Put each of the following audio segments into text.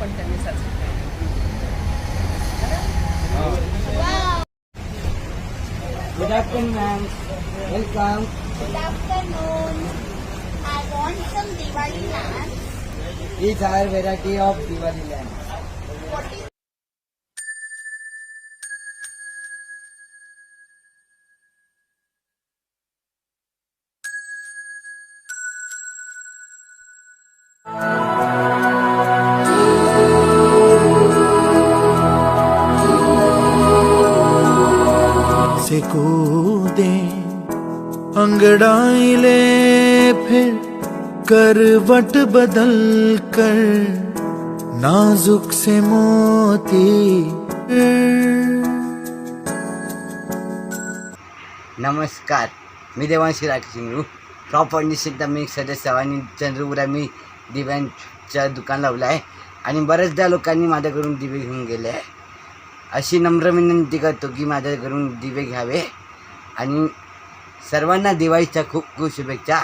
पण त्यांनी साजरी केली. Good afternoon ma'am welcome good afternoon I want some Diwali land These are variety of Diwali lamps. What is से कूदे अंगड़ाइले फिर करवट बदल कर नाजुक से मोती नमस्कार मी देवांशी राखसिंग प्रॉपर सुद्धा मी सदस्य आणि चंद्रपुरा मी दिव्यांच्या दुकान लावलं आहे. आणि बऱ्याचदा लोकांनी माझ्याकडून दिवे घेऊन गेले आहे. अशी नम्र विनंती करतो की माझ्याकडून दिवे घ्यावे आणि सर्वांना दिवाळीच्या खूप खूप शुभेच्छा.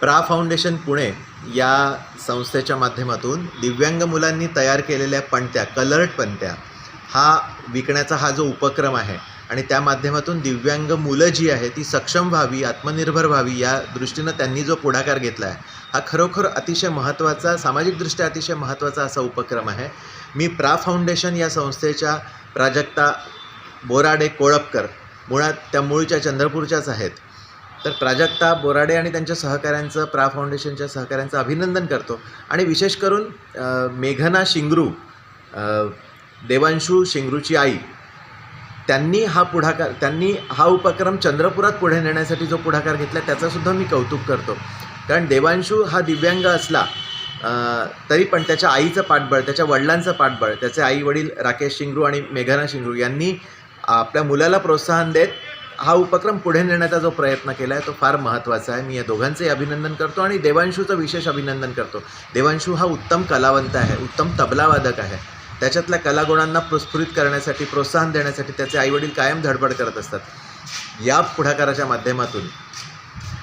प्रा फाउंडेशन पुणे या संस्थेच्या माध्यमातून दिव्यांग मुलांनी तयार केलेल्या पणत्या कलर्ड पणत्या हा विकण्याचा हा जो उपक्रम आहे आणि त्या माध्यमातून दिव्यांग मुलं जी आहे ती सक्षम व्हावी आत्मनिर्भर व्हावी या दृष्टीनं त्यांनी जो पुढाकार घेतला आहे हा खरोखर अतिशय महत्त्वाचा सामाजिकदृष्ट्या अतिशय महत्त्वाचा असा उपक्रम आहे. मी प्रा फाउंडेशन या संस्थेच्या प्राजक्ता बोराडे कोळपकर मुळात त्या मूळच्या चंद्रपूरच्याच आहेत. तर प्राजक्ता बोराडे आणि त्यांच्या सहकाऱ्यांचं प्रा फाउंडेशनच्या सहकाऱ्यांचं अभिनंदन करतो. आणि विशेष करून मेघना शिंगरू देवांशू शिंगरूची आई त्यांनी हा पुढाकार त्यांनी हा उपक्रम चंद्रपुरात पुढे नेण्यासाठी जो पुढाकार घेतला त्याचंसुद्धा मी कौतुक करतो. कारण देवांशू हा दिव्यांग असला तरी पण त्याच्या आईचं पाठबळ त्याच्या वडिलांचं पाठबळ त्याचे आई वडील राकेश शिंगरू आणि मेघना शिंगरू यांनी आपल्या मुलाला प्रोत्साहन देत हा उपक्रम पुढे नेण्याचा जो प्रयत्न केला आहे तो फार महत्त्वाचा आहे. मी या दोघांचंही अभिनंदन करतो आणि देवांशूचं विशेष अभिनंदन करतो. देवांशू हा उत्तम कलावंत आहे उत्तम तबलावादक आहे. त्याच्यातल्या कलागुणांना प्रस्फुरित करण्यासाठी प्रोत्साहन देण्यासाठी त्याचे आईवडील कायम धडपड करत असतात. या पुढाकाराच्या माध्यमातून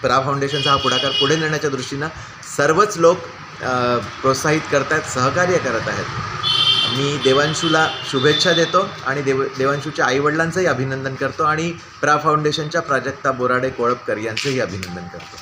प्रा फाउंडेशनचा हा पुढाकार पुढे नेण्याच्या दृष्टीनं सर्वच लोक प्रोत्साहित करत आहेत सहकार्य करत आहेत. मी देवांशूला शुभेच्छा देतो आणि देव देवांशूच्या आईवडिलांचंही अभिनंदन करतो आणि प्रा फाउंडेशनच्या प्राजक्ता बोराडे कोळपकर यांचंही अभिनंदन करतो.